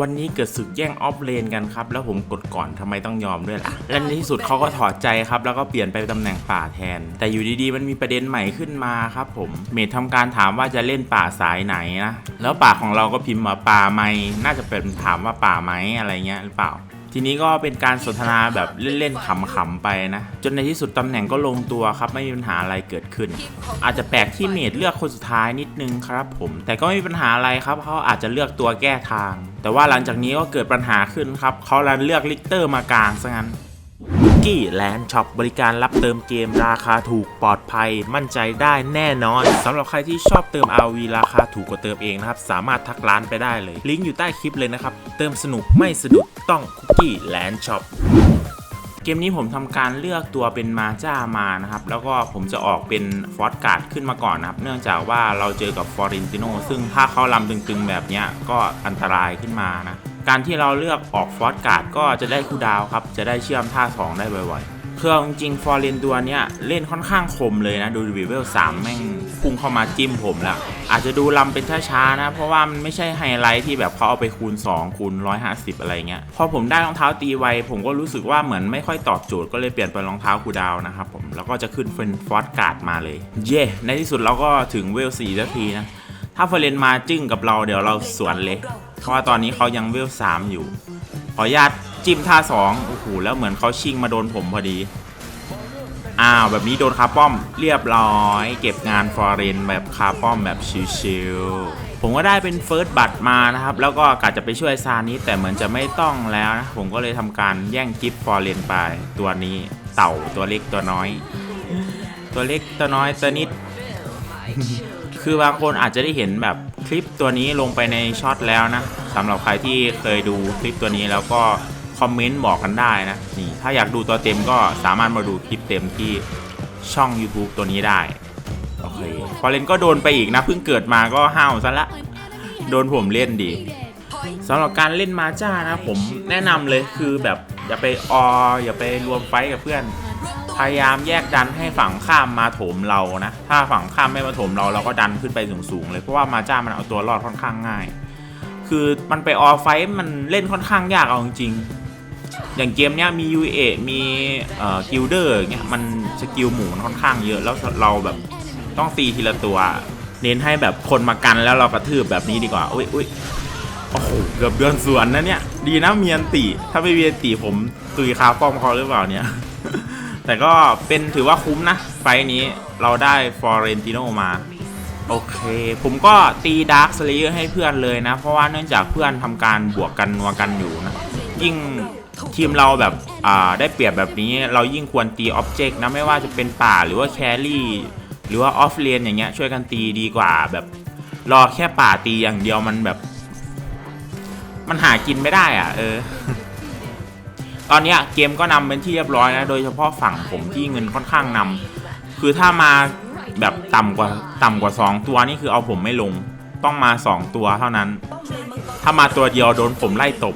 วันนี้เกิดศึกแย่งออฟเลนกันครับ แล้วผมกดก่อนทำไมต้องยอมด้วยล่ะ และในที่สุดเขาก็ถอดใจครับ แล้วก็เปลี่ยนไปตำแหน่งป่าแทน แต่อยู่ดีๆ มันมีประเด็นใหม่ขึ้นมาครับผม เมดทำการถามว่าจะเล่นป่าสายไหนนะ แล้วป่าของเราก็พิมพ์มาป่าไหมน่าจะเป็นถามว่าป่าไหมอะไรเงี้ยหรือเปล่า ทีนี้ก็เป็นการสนทนาแบบเล่นๆขำๆไปนะ จนในที่สุดตำแหน่งก็ลงตัวครับไม่มีปัญหาอะไรเกิดขึ้น อาจจะแปลกที่เมดเลือกคนสุดท้ายนิดนึงครับผม แต่ก็ไม่มีปัญหาอะไรครับเขาอาจจะเลือกตัวแก้ทาง แต่ว่าหลังจากนี้ก็เกิดปัญหาขึ้นครับเขาลันเลือกลิกเตอร์มากลางซะงั้น กี้แลนด์ช็อปบริการรับเติมเกมราคาถูกปลอดภัยมั่นใจได้แน่นอนสำหรับใครที่ชอบเติม RV ราคาถูกกว่าเติมเองนะครับ สามารถทักร้านไปได้เลย ลิงก์อยู่ใต้คลิปเลยนะครับ เติมสนุกไม่สะดุดต้องคุกกี้แลนด์ช็อปเกมนี้ผมทำการเลือกตัวเป็นมาจ้ามานะครับ แล้วก็ผมจะออกเป็นฟอสการ์ดขึ้นมาก่อนนะครับ เนื่องจากว่าเราเจอกับฟอรินติโนซึ่งถ้าเขาลำตึงๆแบบเนี้ยก็อันตรายขึ้นมานะ การที่เราเลือกออกฟอสการ์ดก็จะได้คูลดาวครับ จะได้เชื่อมท่า 2 ได้บ่อยๆ เครื่องจริงฟอร์เรนตัวเนี้ยเล่นค่อนข้างคมเลยนะ ดูดิเวลสามแม่งพุ่งเข้ามาจิ้มผมแล้วอาจจะดูลำเป็นช้าๆนะ เพราะว่ามันไม่ใช่ไฮไลท์ที่แบบเขาเอาไปคูณ 2 คูณ 150 อะไรเงี้ย พอผมได้รองเท้าตีไว ผมก็รู้สึกว่าเหมือนไม่ค่อยตอบโจทย์ก็เลยเปลี่ยนเป็นรองเท้าคูดาวนะครับผม แล้วก็จะขึ้นเป็นฟอสการ์ดมาเลย เย่ในที่สุดเราก็ถึงเวล4สักทีนะ ถ้าเฟรนมาจึ้งกับเราเดี๋ยวเราสวนเลยเพราะว่าตอนนี้เขายังเวล3อยู่ ขออนุญาตจิ้มท่า2โอ้โหแล้วเหมือนเขาชิงมาโดนผมพอดี อ้าวแบบนี้โดนคาป้อมเรียบร้อย เก็บงานฟอร์เรนแบบคาป้อมแบบชิลๆผมก็ได้เป็นเฟิร์สบัตมานะครับ แล้วก็กะจะไปช่วยซานิแต่เหมือนจะไม่ต้องแล้วนะ ผมก็เลยทำการแย่งกิฟฟอร์เรนไป ตัวนี้เต่าตัวเล็กตัวน้อย ตัวเล็กตัวน้อยตัวนิดคือบางคนอาจจะได้เห็นแบบ คลิปตัวนี้ลงไปในช็อตแล้วนะสำหรับใครที่เคยดูคลิปตัวนี้แล้วก็คอมเมนต์บอกกันได้นะนี่ถ้าอยากดูตัวเต็มก็สามารถมาดูคลิปเต็มที่ช่อง YouTube ตัวนี้ได้โอเคพอเล่นก็โดนไปอีกนะเพิ่งเกิดมาก็ห้าวซะละโดนผมเล่นดีสำหรับการเล่นมาจ้านะผมแนะนำเลยคือแบบอย่าไปอออย่าไปรวมไฟกับเพื่อน พยายามแยกดันให้ฝั่งข้ามมาโถมเรานะ ถ้าฝั่งข้ามไม่มาโถมเราเราก็ดันขึ้นไปสูงๆเลย เพราะว่ามาจ้ามันเอาตัวรอดค่อนข้างง่าย คือมันไปออไฟท์มันเล่นค่อนข้างยากเอาจริงๆอย่างเกมเนี้ยมี UA มีเอ่อกิลเดอร์เงี้ยมันสกิลหมูมันค่อนข้างเยอะแล้วเราแบบต้องตีทีละตัวเน้นให้แบบคนมากันแล้วเรากระทืบแบบนี้ดีกว่าอุ้ยอุ้ยโอ้โหเกือบเดือนสวนนะเนี่ย ดีนะเมียนตีถ้าไม่เมียนตีผมตุยคาป้อมเขาหรือเปล่าเนี่ย แต่ก็เป็นถือว่าคุ้มนะ ไฟล์นี้เราได้ฟอร์เรนติโนมา โอเค ผมก็ตีดาร์คสเลเยอร์ให้เพื่อนเลยนะ เพราะว่าเนื่องจากเพื่อนทำการบวกกันนัวกันอยู่นะ ยิ่งทีมเราแบบอ่าได้เปรียบแบบนี้เรายิ่งควรตีอ็อบเจกต์นะไม่ว่าจะเป็นป่าหรือว่าแครี่หรือว่าออฟเลนอย่างเงี้ยช่วยกันตีดีกว่าแบบรอแค่ป่าตีอย่างเดียวมันแบบ มันหากินไม่ได้อะ เออ ตอนนี้เกมก็นำเป็นที่เรียบร้อยนะ โดยเฉพาะฝั่งผมที่เงินค่อนข้างนำคือถ้ามาแบบต่ำกว่าต่ำกว่า 2 ตัวนี่คือเอาผมไม่ลง ต้องมา 2 ตัวเท่านั้น ถ้ามาตัวเดียวโดนผมไล่ตบ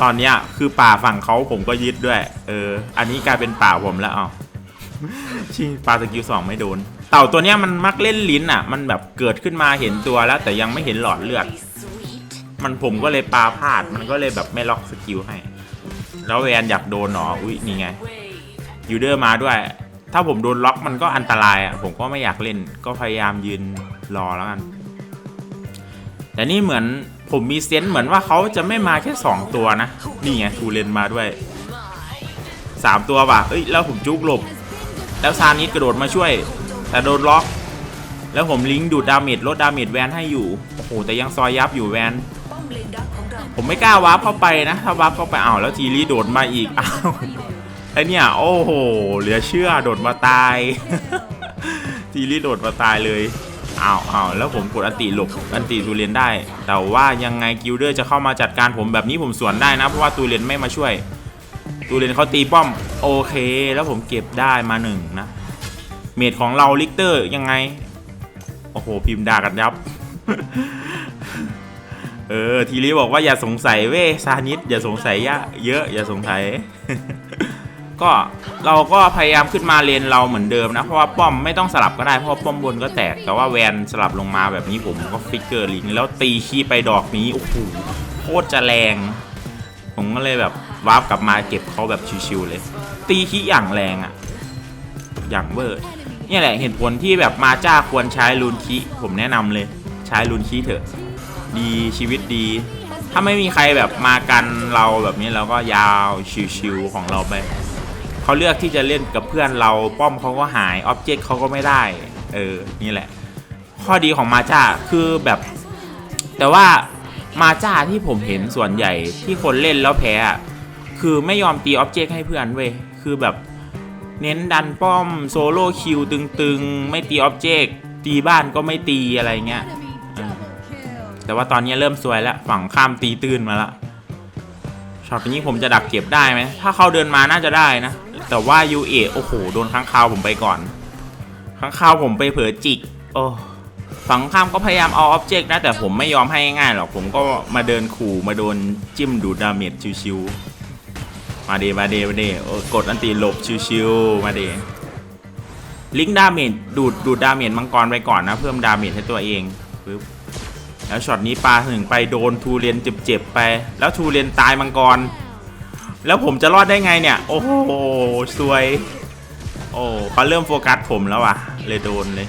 ตอนนี้คือป่าฝั่งเขาผมก็ยึดด้วย เออ อันนี้กลายเป็นป่าผมแล้วอะชิงปลาสกิลสองไม่โดน เต่าตัวเนี้ยมันมักเล่นลิ้นอะ มันแบบเกิดขึ้นมาเห็นตัวแล้ว แต่ยังไม่เห็นหลอดเลือด มันผมก็เลยปาพลาด มันก็เลยแบบไม่ล็อกสกิลให้ แล้วแวนอยากโดนหนออุ้ยนี่ไงยูเดอร์มาด้วย ถ้าผมโดนล็อกมันก็อันตรายอะ ผมก็ไม่อยากเล่น ก็พยายามยืนรอแล้วกัน แต่นี่เหมือนผมมีเซนส์เหมือนว่าเขาจะไม่มาแค่ 2 ตัวนะ นี่ไงทูเลนมาด้วย 3 ตัวว่ะ เอ้ย แล้วผมจุกหลบ แล้วซานิสกระโดดมาช่วย แต่โดนล็อก แล้วผมลิงก์ดูดดาเมจลดดาเมจแวนให้อยู่ โอ้โห แต่ยังซอยยับอยู่แวน ผมไม่กล้าวาร์ปเข้าไปนะ ถ้าวาร์ปเข้าไปอ้าวแล้วทีรีโดดมาอีกอ้าวไอเนี่ยโอ้โหเหลือเชื่อโดดมาตายทีรีโดดมาตายเลยอ้าวอ้าวแล้วผมกดอันติหลบอันติตูเรียนได้ แต่ว่ายังไงกิลเดอร์จะเข้ามาจัดการผมแบบนี้ผมสวนได้นะ เพราะว่าตูเรียนไม่มาช่วย ตูเรียนเขาตีป้อมโอเค แล้วผมเก็บได้มาหนึ่งนะ เมดของเราลิกเตอร์ยังไงโอ้โหพิมพ์ด่ากันยับ เออ ทีรีบอกว่าอย่าสงสัยเว้ซานิสอย่าสงสัยเยอะเยอะ อย่าสงสัย ก็เราก็พยายามขึ้นมาเลนเราเหมือนเดิมนะ เพราะว่าป้อมไม่ต้องสลับก็ได้เพราะป้อมบนก็แตก แต่ว่าแวนสลับลงมาแบบนี้ผมก็ฟิกเกอร์ลิงแล้วตีคีย์ไปดอกนี้โอ้โหโคตรจะแรง ผมก็เลยแบบวาร์ปกลับมาเก็บเขาแบบชิวๆเลย ตีคีย์อย่างแรงอะอย่างเวอร์นี่แหละเหตุผลที่แบบมาจ้าควรใช้ลูนคีผมแนะนำเลย ใช้ลูนคีเถอะ ดีชีวิตดี ถ้าไม่มีใครแบบมากันเราแบบนี้เราก็ยาวชิวๆของเราไปเขาเลือกที่จะเล่นกับเพื่อนเราป้อมเขาก็หายออบเจกต์เขาก็ไม่ได้ เออนี่แหละ ข้อดีของมาจ้าคือแบบ แต่ว่ามาจ้าที่ผมเห็นส่วนใหญ่ที่คนเล่นแล้วแพ้คือไม่ยอมตีออบเจกต์ให้เพื่อนเว้ยคือแบบเน้นดันป้อมโซโล่คิวตึงๆ ไม่ตีออบเจกต์ตีบ้านก็ไม่ตีอะไรเงี้ย แต่ว่าตอนนี้เริ่มซวยแล้วฝั่งข้ามตีตื้นมาละช็อตนี้ผมจะดักเก็บได้ไหมถ้าเขาเดินมาน่าจะได้นะ แต่ว่ายูเอโอ้โหโดนข้างคาวผมไปก่อน ข้างคาวผมไปเผลอจิก โอ้ฝั่งข้ามก็พยายามเอาอ็อบเจกต์นะ แต่ผมไม่ยอมให้ง่ายหรอกผมก็มาเดินขู่มาโดนจิ้มดูดดาเมจชิวๆมาเดมาเดมาเดโอ้กดอันตีหลบชิวๆมาเดลิงก์ดาเมจดูดดูดดาเมจมังกรไปก่อนนะ เพิ่มดาเมจให้ตัวเองปึ๊บ แล้วช็อตนี้ปลาถึงไปโดนทูเรียนเจ็บๆไป แล้วทูเรียนตายมังกร แล้วผมจะรอดได้ไงเนี่ย โอ้โหซวย โอ้เขาเริ่มโฟกัสผมแล้วว่ะ เลยโดนเลย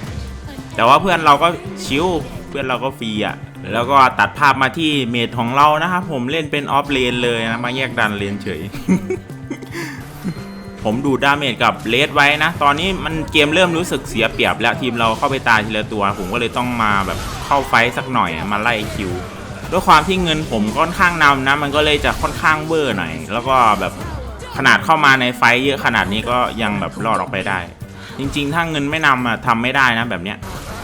แต่ว่าเพื่อนเราก็ชิวเพื่อนเราก็ฟรีอะแล้วก็ตัดภาพมาที่เมดของเรานะครับผมเล่นเป็นออฟเลนเลยนะมาแยกดันเลนเฉย ผมดูดาเมจกับเลสไว้นะ ตอนนี้มันเกมเริ่มรู้สึกเสียเปรียบ แล้วทีมเราเข้าไปตายทีละตัว ผมก็เลยต้องมาแบบเข้าไฟสักหน่อยมาไล่คิวด้วยความที่เงินผมค่อนข้างนำนะ มันก็เลยจะค่อนข้างเวอร์หน่อย แล้วก็แบบขนาดเข้ามาในไฟเยอะขนาดนี้ก็ยังแบบรอดออกไปได้ จริง ๆ ถ้าเงินไม่นำอะทำไม่ได้นะแบบเนี้ย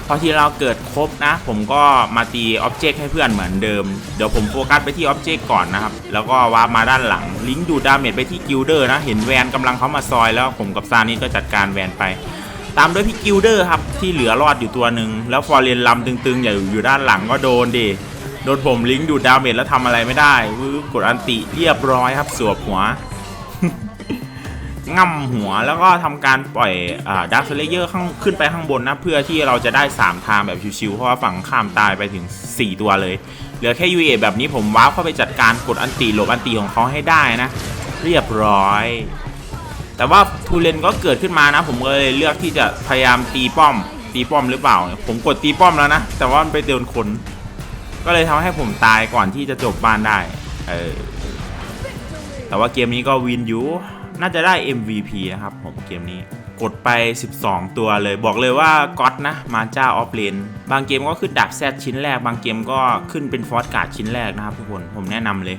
พอที่เราเกิดครบนะ ผมก็มาตีอ็อบเจกต์ให้เพื่อนเหมือนเดิม เดี๋ยวผมโฟกัสไปที่อ็อบเจกต์ก่อนนะครับ แล้วก็วาร์ปมาด้านหลัง ลิงก์ดูดดาเมจไปที่กิลเดอร์นะ เห็นแวนกำลังเขามาซอยแล้วผมกับซานี่ก็จัดการแวนไป ตามด้วยพี่กิลเดอร์ครับ ที่เหลือรอดอยู่ตัวหนึ่งแล้วฟอร์เรนลำตึงๆอยู่อยู่ด้านหลังก็โดนดิโดนผมลิงก์ดูดดาเมจแล้วทำอะไรไม่ได้กดอันติเรียบร้อยครับสวบหัว ง่ำหัวแล้วก็ทำการปล่อยดักเซเลเยอร์ข้างขึ้นไปข้างบนนะ เพื่อที่เราจะได้ 3 ทางแบบชิวๆเพราะว่าฝั่งข้ามตายไปถึง 4 ตัวเลย เหลือแค่ยูเอแบบนี้ผมว้าวเข้าไปจัดการกดอันตีหลบอันตีของเขาให้ได้นะ เรียบร้อย แต่ว่าทูเลนก็เกิดขึ้นมานะ ผมก็เลยเลือกที่จะพยายามตีป้อม ตีป้อมหรือเปล่า ผมกดตีป้อมแล้วนะ แต่ว่ามันไปโดนคน ก็เลยทำให้ผมตายก่อนที่จะจบบ้านได้เออแต่ว่าเกมนี้ก็วินอยู่ น่าจะได้ MVP นะครับผมเกมนี้กดไป 12 ตัวเลยบอกเลยว่าก็อตนะมาจ้าออฟเลนบางเกมก็ขึ้นดับแซดชิ้นแรก บางเกมก็ขึ้นเป็นฟอสการ์ดชิ้นแรกนะครับทุกคนผมแนะนำเลย